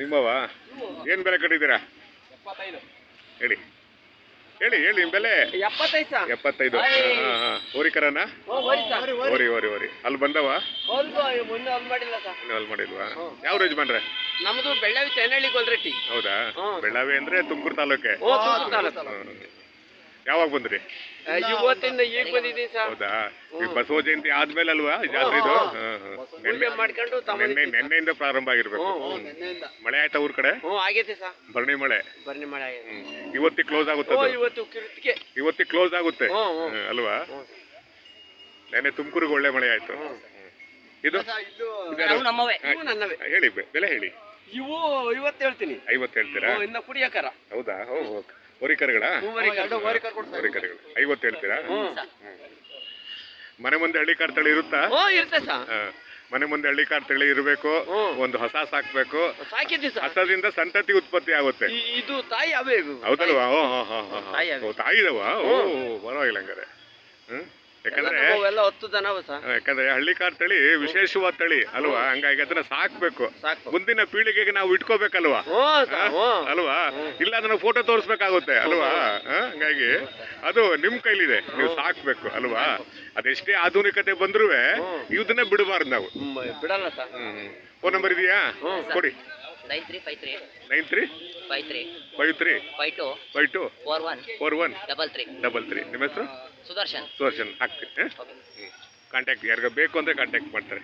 ನಿಮ್ಮವ ಏನು ಬೆಲೆ ಕಟ್ಟಿದ್ದೀರಾ? ಹೇಳಿ. ಹೇಳಿ ಹೇಳಿ ನಿಮ್ಮ ಬೆಲೆ? ಎಪ್ಪತ್ತೈದು ಹಾಂ ಹಾಂ ಓರಿ ಓರಿ ಓರಿ ಅಲ್ಲಿ ಬಂದವ? ಇನ್ನು ಅಲ್ಲಿ ಮಾಡಿಲ್ವಾ? ಯಾವ ಯಜಮಾನ್ರೆ? ನಮ್ದು ಬೆಳ್ಳಾವಿ ಚೆನ್ನಳ್ಳಿ ಗೊಲ್ರಟ್ಟಿ ಹೌದಾ. ಬೆಳ್ಳಾವಿ ಅಂದ್ರೆ ತುಮಕೂರು ತಾಲೂಕೆ. ಯಾವಾಗ ಬಂದ್ರಿ? ಇವತ್ತಿಂದ ಈಗ ಬಂದಿದ್ದೀನಿ ಸರ್. ಹೌದಾ? ಈ ಬಸವ ಜಯಂತಿ ಆದ್ಮೇಲೆ ಅಲ್ವಾ ಜಾತ್ರೆ ಇದು. ಪೂಜೆ ನೆನ್ನೆ ಮಾಡ್ಕೊಂಡು ತಮ್ಮ ತಗೊಂಡಿದ್ದೀನಿ ನೆನ್ನೆಯಿಂದ ಪ್ರಾರಂಭ ಆಗಿರ್ಬೇಕು. ಮಳೆ ಆಯ್ತಾ ಊರ್ ಕಡೆ? ಹ್ಞೂ ಆಗೈತೆ ಸಾ ಭರಣಿ ಮಳೆ. ಬರ್ನಿ ಮಳೆ ಆಗೈತೆ ಇವತ್ತಿ ಕ್ಲೋಸ್ ಆಗುತ್ತೆ ಓ ಅದು. ಇವತ್ತು ಕಿರುತಿಗೆ ಇವತ್ತಿಗೆ ಕ್ಲೋಸ್ ಆಗುತ್ತೆ? ಹ್ಮ್, ಹ್ಮ್. ಹ್ಮ್, ಅಲ್ವಾ? ನೆನ್ನೆ ತುಮಕೂರಿಗೆ ಒಳ್ಳೆ ಮಳೆ ಆಯ್ತು. ಹ್ಮ್. ಇದು? ನಮ್ಮವೇ. ಹಾ, ಇವು ನನ್ನವೇ. ಹೇಳಿ ಬೆ- ಬೆಲೆ ಹೇಳಿ. ಇವು ಇವತ್ತು ಹೇಳ್ತೀನಿ. ಐವತ್ತು ಹೇಳ್ತೀರಾ? ಇನ್ನ ಕುಡಿಯಕರ ಹೌದಾ? ಹೋ ಹೋ. ಹೋರಿಕರುಗಳ ಹೋರಿಕರುಗಳು ಐವತ್ತು ಹೇಳ್ತೀರಾ? ಹ್ಮ್. ಮನೆ ಮುಂದೆ ಹಳ್ಳಿ ಕಾರ್ ತಳಿ ಇರುತ್ತಾ ಸಾ ಹಾ. ಮನೆ ಮುಂದೆ ಹಳ್ಳಿ ಕಾರ್ ತಳಿ ಇರಬೇಕು. ಹ್ಮ್. ಒಂದು ಹೊಸ ಸಾಕ್ಬೇಕು. ಸಾಕಿದ್ವಿ ಸಾ ಹಸದಿಂದ ಸಂತತಿ ಉತ್ಪತ್ತಿ ಆಗುತ್ತೆ. ಇದು ತಾಯಿ ಅವೇ ಇವು. ಹೌದಲ್ವಾ? ಓ ಹಾ ಹಾ ಹಾ ಹಾ. ತಾಯಿ ಅವೆ. ಓ, ತಾಯಿದವ ಓ ಪರವಾಗಿಲ್ಲ ಹಂಗಾರೆ. ಹ್ಮ್? ಹತ್ತು ಜನ ಯಾಕಂದ್ರೆ ಹಳ್ಳಿ ಕಾರ್ ತಳಿ ವಿಶೇಷವಾದ ತಳಿ ಅಲ್ವಾ? ಹಂಗಾಗಿ ಅದನ್ನ ಸಾಕ್ಬೇಕು. ಸಾಕು ಮುಂದಿನ ಪೀಳಿಗೆಗೆ ನಾವು ಇಟ್ಕೋಬೇಕಲ್ವಾ? ಹ್ಞೂ ಸಾ ಹ್ಞೂ ಅಲ್ವಾ? ಇಲ್ಲ ಅದನ್ನ ಫೋಟೋ ತೋರಿಸ್ಬೇಕಾಗುತ್ತೆ ಅಲ್ವಾ? ಹಾ? ಹಂಗಾಗಿ ಅದು ನಿಮ್ ಕೈಲಿದೆ. ನೀವು ಸಾಕ್ಬೇಕು ಅಲ್ವಾ? ಅದೆಷ್ಟೇ ಆಧುನಿಕತೆ ಬಂದ್ರೂ ಇದನ್ನ ಬಿಡಬಾರ್ದು ನಾವು. ಹ್ಮ್, ಬಿಡಲ್ಲ ಸರ್. ಫೋನ್ ನಂಬರ್ ಇದೆಯಾ? ಕೊಡಿ. Nine three five three. Nine three? Five three. Five three? Five two five two? Four one. Four one? Double three. Double three. ನಿಮ್ಮ ಹೆಸರು? ಸುದರ್ಶನ್. ಸುದರ್ಶನ್. ಹಾಕ್ತೀನಿ ಕಾಂಟ್ಯಾಕ್ಟ್ ಯಾರಿಗ ಬೇಕು ಅಂದರೆ ಕಾಂಟ್ಯಾಕ್ಟ್ ಮಾಡ್ತಾರೆ?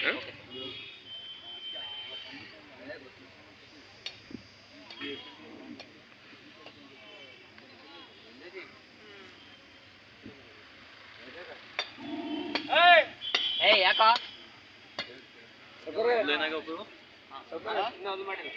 ಏ ಯಾಕೋ? ಇನ್ನೊಂದು ಮಾಡಿಲ್ಲ.